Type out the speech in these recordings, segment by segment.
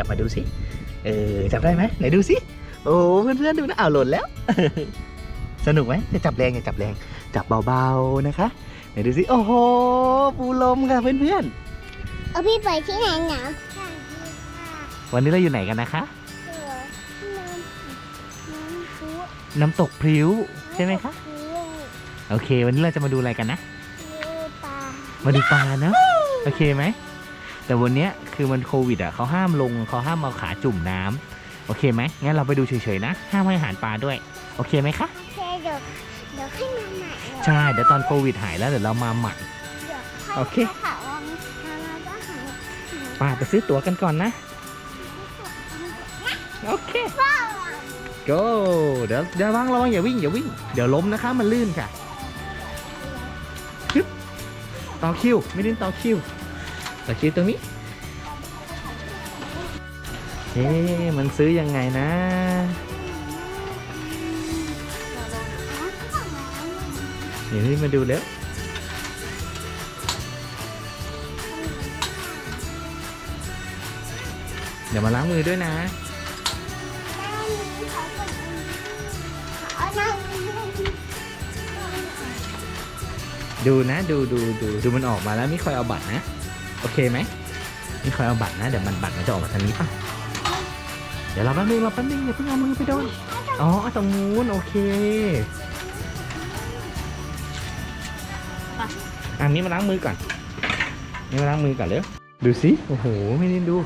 จับมาดูสิ เออ จับได้ไหมไหนดูสิ โอ้เพื่อนๆดูนะอ้าวหล่นแล้ว สนุกไหมจะจับแรงอย่าจับแรง จับเบาๆนะคะ ไหนดูสิ โอ้โห ปูลมค่ะเพื่อนเอาพี่ไปที่ไหนหนาวๆวันนี้เราอยู่ไหนกันนะคะน้ำพุน้ำตกพริ้วใช่ไหมคะ โอเค วันนี้เราจะมาดูอะไรกันนะปลามาดูปลาเนอะโอเคไหม แต่วันเนี้ยคือมันโควิดอะเขาห้ามลงเขาห้ามเอาขาจุ่มน้ำโอเคไหมงั้นเราไปดูเฉยๆนะ ห้ามให้อาหารปลาด้วย โอเคไหมคะแค่เดี๋ยวเดี๋ยวขึ้นมาใหม่ใช่เดี๋ยวตอนโควิดหายแล้วเดี๋ยวเรามาใหม่เดี๋ยวโอเคค่ะว่าเราก็หาป้าไปซื้อตั๋วกันก่อนนะโอเค go เดี๋ยวเดี๋ยวระวังระวังอย่าวิ่งอย่าวิ่ง เดี๋ยวล้มนะคะมันลื่นค่ะฮึบต่อคิว ไม่ได้ต่อคิว ต่อคิวตรงนี้เอ๊ะมันซื้อยังไงนะ เดี๋ยวนี้มาดูแล้วเดี๋ยวมาล้างมือด้วยนะดูนะ ดูดูดูดูมันออกมาแล้วไม่คอยเอาบัตรนะ เคไหมไม่คอยเอาบัตรนะ เดี๋ยวมันบัตรมันจะออกมาทางนี้ป่ะ เดี๋ยวเราแป๊บนึงเราแป๊บนึงอย่าเพิ่งเอามือไปโดน อ๋อตรงนู้นโอเค อันนี้มาล้างมือก่อน นี่มาล้างมือก่อนเร็ว ดูสิ โอ้โห ไม่ได้ดู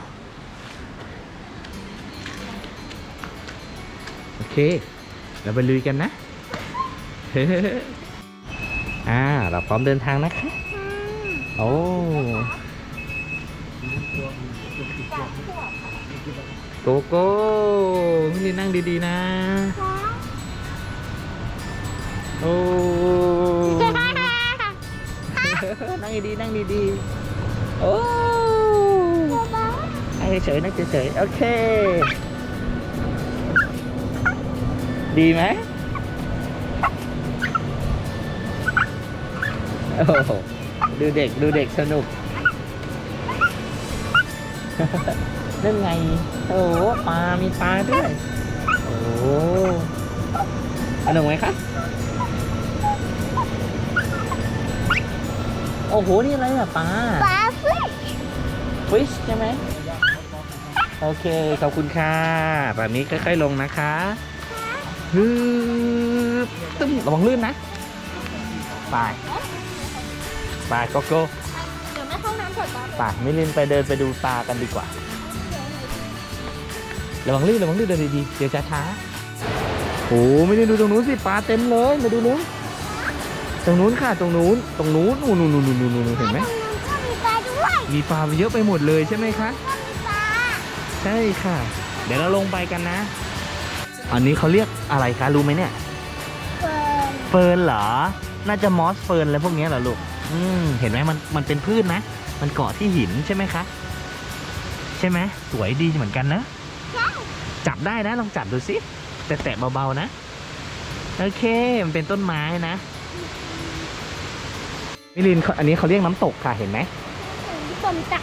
โอเค เราไปลุยกันนะ อ่า เราพร้อมเดินทางนะคะ โอ้ โกโก้พี่นั่งดีๆนะ โอ้ นั่งดีๆนั่งดีๆโอ้นั่งเฉยๆนั่งเฉยๆโอเค ดีไหมโอ้โหดูเด็กดูเด็กสนุก นั่นไง โอ้โหปลา มีปลาด้วย โอ้โหสนุกไหมคะ โอ้โห นี่อะไรอะปลา ปลาฟิชฟิชใช่ไหม โอเค ขอบคุณค่ะ แบบนี้ค่อยๆลงนะคะฮึบตึ้มระวังลื่นนะ ไป ไปโกโก้ ไปมิลินไปเดินไปดูปลากันดีกว่า ระวังลื่นระวังลื่นเดินดีๆ เดี๋ยวช้าๆโอ้ไม่ได้ดูตรงนู้นสิปลาเต็มเลยมาดูนู้น ตรงนู้นค่ะตรงนู้น ตรงนู้นนู่นนู่นนู่นนู่นนู่นเห็นไหมตรงนู้นก็มีปลาด้วยมีปลาเยอะไปหมดเลยใช่ไหมคะก็มีปลาใช่ค่ะ เดี๋ยวเราลงไปกันนะ อันนี้เขาเรียกอะไรคะรู้ไหมเนี่ยเฟิร์นเฟิร์นเหรอ น่าจะมอสเฟิร์นอะไรพวกเนี้ยเหรอลูก อืม เห็นไหมมันมันเป็นพืชนะ มันเกาะที่หินใช่ไหมคะ ใช่ไหมสวยดีเหมือนกันนะ จับได้นะลองจับดูสิ แต่แตะเบาๆนะ โอเค มันเป็นต้นไม้นะมิลินเขาอันนี้เขาเรียกน้ำตกค่ะเห็นไหมถึงต้นต่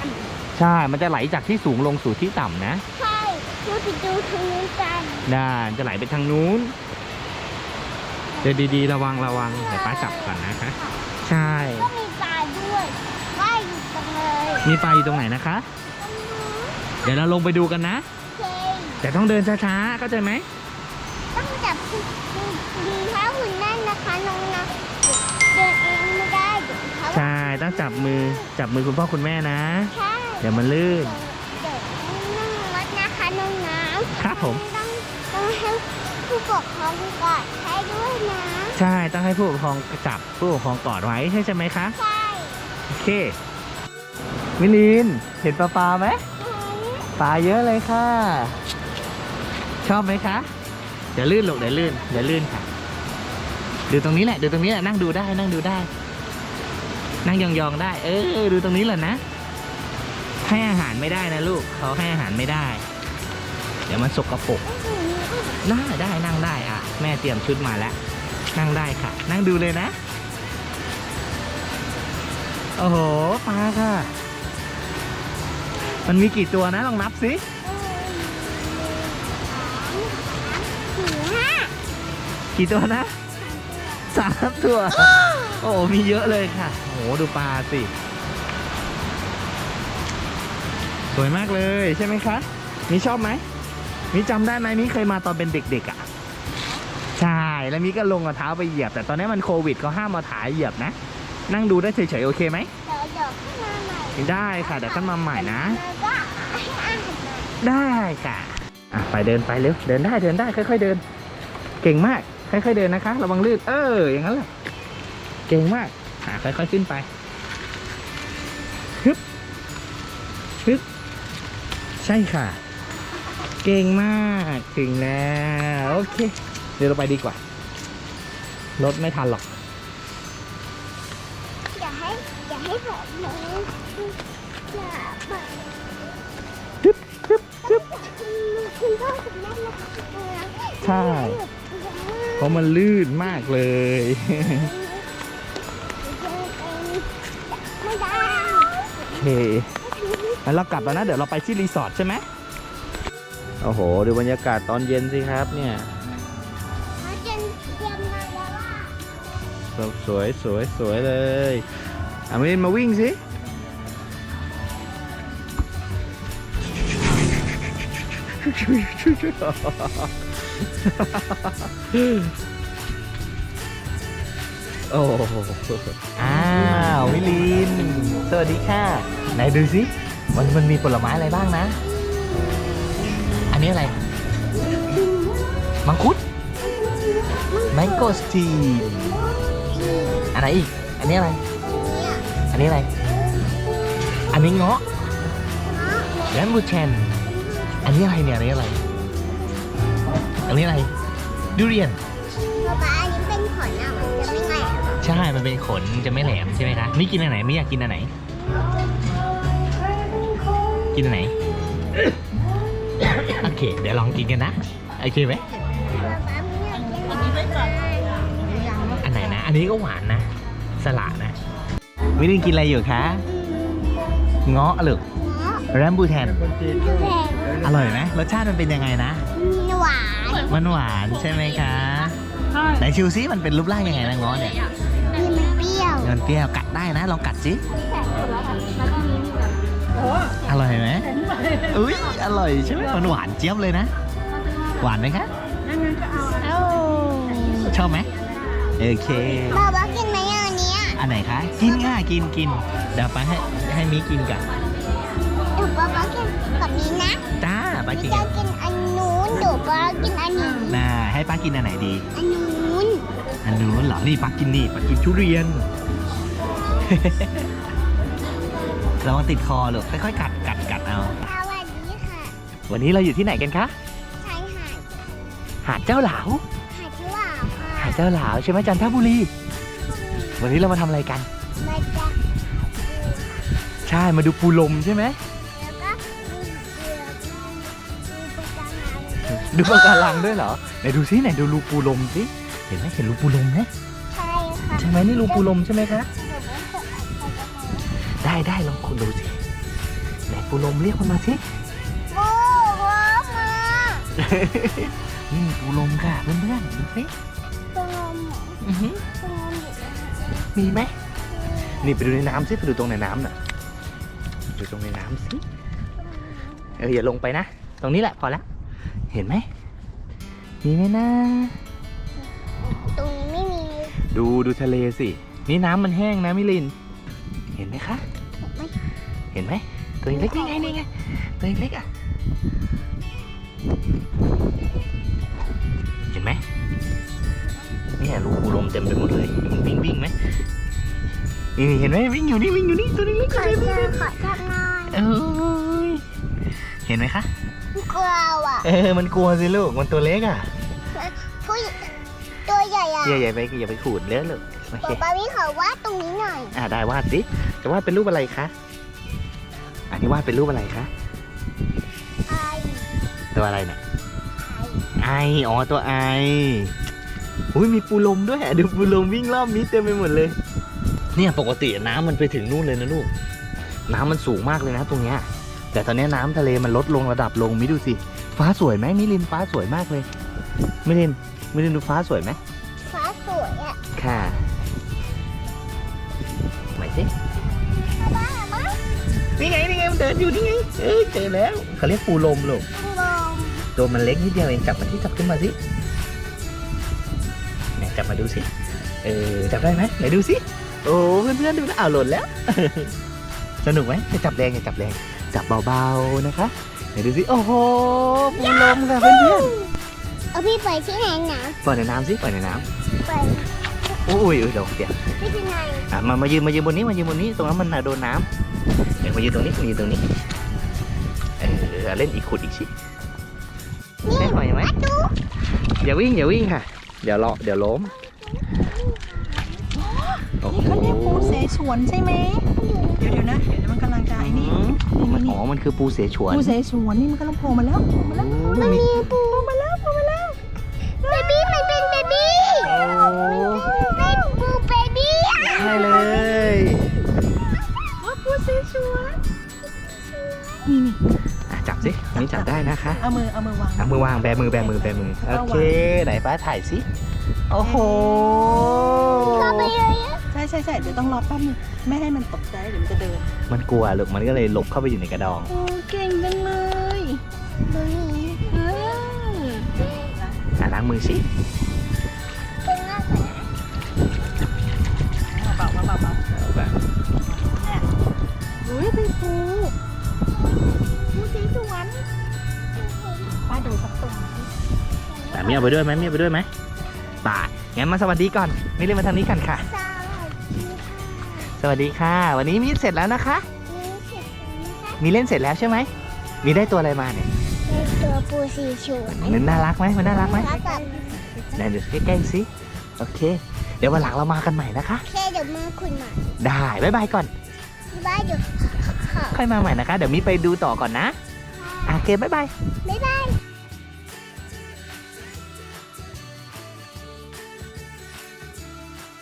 ใช่ มันจะไหลจากที่สูงลงสู่ที่ต่ำนะำใช่ดูไปดูทางนู้นกันน่าจะไหลไปทางนู้นเดินดีๆ ระวังระวังเดี๋ยวป้าจับก่อนนะคะ ใช่ มีปลาอยู่ตรงไหนนะคะตรงนู้นเดี๋ยวเราลงไปดูกันนะ เคแต่ต้องเดินช้าๆเข้าใจไหมต้องจับดีเท้าหุ่นแน่นนะคะน้องนะเดินเองไม่ได้เดี๋ยวเท้าใช่ต้องจับมือจับมือคุณพ่อคุณแม่นะ ใช่เดี๋ยวมันลื่น เดี๋ยวนั่งรถนะคะน้องน้ำครับผม ต้องต้องให้ผู้ปกครองกอดใช้ด้วยนะใช่ต้องให้ผู้ปกครองจับผู้ปกครองกอดไว้ใช่ใช่ไหมคะ ใช่ โอเค มิลินเห็นปลาปลาไหมปลาเยอะเลยค่ะ ชอบไหมคะเดี๋ยวลื่นลูกเดี๋ยวลื่นเดี๋ยวลื่นค่ะดูตรงนี้แหละดูตรงนี้แหละนั่งดูได้นั่งดูได้ นั่งยองๆได้ เออดูตรงนี้แหละนะให้อาหารไม่ได้นะลูกเขาให้อาหารไม่ได้ เดี๋ยวมันสกปรกได้ได้นั่งได้อะ แม่เตรียมชุดมาแล้ว นั่งได้ค่ะ นั่งดูเลยนะ โอ้โหปลาค่ะ มันมีกี่ตัวนะลองนับสิสกี่ตัวนะสามตัว โอ้มีเยอะเลยค่ะโอ้ดูปลาสิ สวยมากเลยใช่ไหมคะมีชอบไหมมีจำได้ไหมมีเคยมาตอนเป็นเด็ก ๆอะ่ะใช่แล้วมีก็ลงกับเท้าไปเหยียบ แต่ตอนนี้มันโควิดเขาห้ามมาถ่ายเหยียบนะ นั่งดูได้เฉยๆโอเคไหม ได้ค่ะเดี๋ยวขึ้นมาใหม่นะ แล้วก็ให้อาหารมาได้ค่ะอะไปเดินไปเร็วเดินได้เดินได้ค่อยๆเดิน เก่งมากค่อยๆเดินนะคะ ระวังลื่นเอออย่างนั้นแหละเก่งมากอะค่อยๆขึ้นไปฮึบฮึบใช่ค่ะ เก่งมากถึงแล้วโอเค เดี๋ยวเราไปดีกว่า รถไม่ทันหรอก อย่าให้ผมน้องอย่าไปฮึบฮึบฮึบคุณพ่อคุณแม่นะคะใช่ เพราะมันลื่นมากเลยไม่ได้โอเคงั้นเรากลับแล้วนะ เดี๋ยวเราไปที่รีสอร์ทใช่ไหมโอ้โห ดูบรรยากาศตอนเย็นสิครับเนี่ยสวยสวยสวยเลย อามินมาวิ่งสิ โอ้โหอ้าววิลิน สวัสดีค่ะไหนดูสิมันมันมีผลไม้อะไรบ้างนะ อันนี้อะไร มังคุดแมงโกสตีนอันไหนอีก อันนี้อะไร อันนี้อะไร อันนี้เงาะแลมบูเชนอันนี้อะไรเนี่ย อันนี้อะไร อันนี้อะไร ดูเรียนป๊าป๊าอันนี้เป็นขนอะมันจะไม่แหลมใช่ มันเป็นขนจะไม่แหลมใช่ไหมคะไม่กินอันไหน ไม่อยากกินอันไหน กินอันไหน โอเค เดี๋ยวลองกินกันนะ โอเคไหมป๊าป๊าไม่อยากกินอันนี้ไปก่อนอันไหนนะ อันนี้ก็หวานนะ สละนะ วิลินกินอะไรอยู่คะเงาะหรือเนาะแรมบูแทนแพงอร่อยไหมรสชาติมันเป็นยังไงนะ หวาน มันหวานใช่ไหมคะไหนชิวซิมันเป็นรูปร่างยังไงนะเงาะเนี่ยนี่มันเปรี้ยวมันเปรี้ยวกัดได้นะลองกัดสิอร่อยไหมอุ้ยอร่อยใช่ไหมมันหวานเจี๊ยบเลยนะ หวานไหมคะโอ้ชอบไหมโอเค อะอันเนี้ยอันไหนคะ กินง่ายกินกินเดี๋ยวไปให้ให้มิกินกันเดี๋ยวป๊าป๊ากินกับนี้นะจ้าไปกินจะกันกินอันนู้นเดี๋ยวป๊ากินอันนี้น่าให้ป้ากินอันไหนดี อันนู้นอันนู้นเหรอนี่ป้ากินนี่ป้ากินทุเรียนระวังติดคอลูกค่อยๆกัดกัดกัดเอาสวัสดีค่ะ วันนี้เราอยู่ที่ไหนกันคะชายหาดหาดเจ้าหลาวหาดที่ว่าค่ะหาดเจ้าหลาวใช่ไหมจันทบุรี วันนี้เรามาทำอะไรกัน มาจากใช่ มาดูปูลมใช่ไหม แล้วก็มีเรือมีประจำน้ำดูปะการังด้วยเหรอ ไหนดูซิไหนดูรูปูลมสิ เห็นไหมเห็นรูปูลมไหมใช่ค่ะใช่ไหมนี่รูปูลมใช่ไหมคะ หนูไม่เคยเอาไปจากไหนได้ได้ลองคุณดูสิ ไหนปูลมเรียกมันมาสิ โอ้โหมานี่ปูลมค่ะเพื่อนๆดูสิ ตรงนมอื้อหือตรงนมอยู่นะ มีไหมนี่ไปดูในน้ำสิไปดูตรงในน้ำน่ะดูตรงในน้ำสิเอออย่าลงไปนะ ตรงนี้แหละพอแล้วเห็นไหมมีไหมนะตรงนี้ไม่มี ดูดูทะเลสิ นี่น้ำมันแห้งนะมิลิน เห็นไหมคะไม่เห็นไหมตัวเล็กนี่ไงนี่ไงตัวเล็กอะเห็นไหมเนี่ยรูปูลมเต็มไปหมดเลย นี่นี่เห็นไหมวิ่งอยู่นี่วิ่งอยู่นี่ตัวเล็กๆขอตัวเจเล็อกขอจับหน่อยๆเอ้ยเห็นไหมคะ กลัวอะเออมันกลัวสิลูกมันตัวเล็กอะผู้หญิงตัวใหญ่อะอย่าอย่าไปอย่าไปขูดเลอะลูกโอเคป๊าป๊าพี่ขอวาดตรงนี้หน่อย อ่าได้วาดสิจะวาดเป็นรูปอะไรคะอันนี้วาดเป็นรูปอะไรคะไอตัวอะไรน่ะไอไออ๋อตัวไออุ้ยมีปูลมด้วยอะดูปูลมวิ่งรอบมิดเต็มไปหมดเลย เนี่ยปกติน้ำมันไปถึงนู่นเลยนะลูก น้ำมันสูงมากเลยนะตรงเนี้ย แต่ตอนนี้น้ำทะเลมันลดลงระดับลงมิดูสิ ฟ้าสวยไหมมิลินฟ้าสวยมากเลย มิลินมิลินดูฟ้าสวยไหมฟ้าสวยอะค่ะไหนสิป้าบ้ามานี่ไงนี่ไงมันเดินอยู่นี่ไงเอ้ยเจอแล้วเขาเรียกปูลมลูกลมตัวมันเล็กนิดเดียวเองจับมาที่จับขึ้นมาสิไหนจับมาดูสิ เออจับได้ไหมไหนดูสิ โอ้เพื่อนๆดูนะอ้าวหล่นแล้ว สนุกไหมจะจับแรงอย่าจับแรงจับเบาๆนะคะไหนดูสิโอ้โหปูลมค่ะเพื่อนเอาพี่ไปที่ไหนหนาๆปล่อยในน้ำสิปล่อยในน้ไปำอุ้ยอุ้ยเดี๋ยวเดี๋ยวไม่ที่ไหนอะมามายืนมายืนบนนี้มายืนบนนี้ตรงนั้นมันน่ะโดนน้ำเดี๋ยวมายืนตรงนี้มายืนตรงนี้เออเล่นอีกขุดอีกสิเล่นหน่อยไหมอย่าวิ่งอย่าวิ่งค่ะ เดี๋ยวเลาะเดี๋ยวล้ม โอ้โหนี่เขาเรียกปูเสฉวนใช่ไหมเดี๋ยวเดี๋ยวนะ เดี๋ยวมันกำลังจะไอ้นี่มันอ๋อมันคือปูเสฉวน ปูเสฉวนนี่มันกำลังโผล่มาแล้วโผล่มาแล้วมันมีปูมาแล้วปูมาแล้วเบบี้มันเป็นเบบี้โอ้เป็นปูเบบี้อะใช่เลย ว่าปูเสฉวนนี่นี่อะจับสิอันนี้จับได้นะคะเอามือเอามือวาง เอามือวางแบมือแบมือแบมือ โอเค ไหนป้าถ่ายสิ โอ้โห ใช่ใช่ใช่เดี๋ยวต้องรอแป๊บนึงไม่ให้มันตกใจเดี๋ยวมันจะเดินมันกลัวลูกมันก็เลยหลบเข้าไปอยู่ในกระดอง โอ้เก่งจังเลยดูนี่เอออะล้างมือสิเป็นมากเลยเบาๆเบาๆเบาเอาแบบๆเนี่ยอุ้ยเป็นปูปูเสฉวนป้าดูสักตัวสิแต่มีเอาไปด้วยไหมมีเอาไปด้วยไหมตายงั้นมาสวัสดีก่อนมิเรียนมาทางนี้กันค่ะ สวัสดีค่ะสวัสดีค่ะ วันนี้มีเสร็จแล้วนะคะนี่เสร็จแล้วนะคะ มีเล่นเสร็จแล้วใช่ไหม มีได้ตัวอะไรมาเนี่ยเป็นตัวปูสีชวนมันน่ารักไหมมันน่ารักไหมแล้วกับไหนดูใกล้ๆสิ โอเค เดี๋ยววันหลังเรามากันใหม่นะคะแค่เดี๋ยวมือคุณหน่อยได้บ๊ายบายก่อนที่บ้านเดี๋ยวขอค่อยมาใหม่นะคะ เดี๋ยวมีไปดูต่อก่อนนะโอเคบ๊ายบายบ๊ายบาย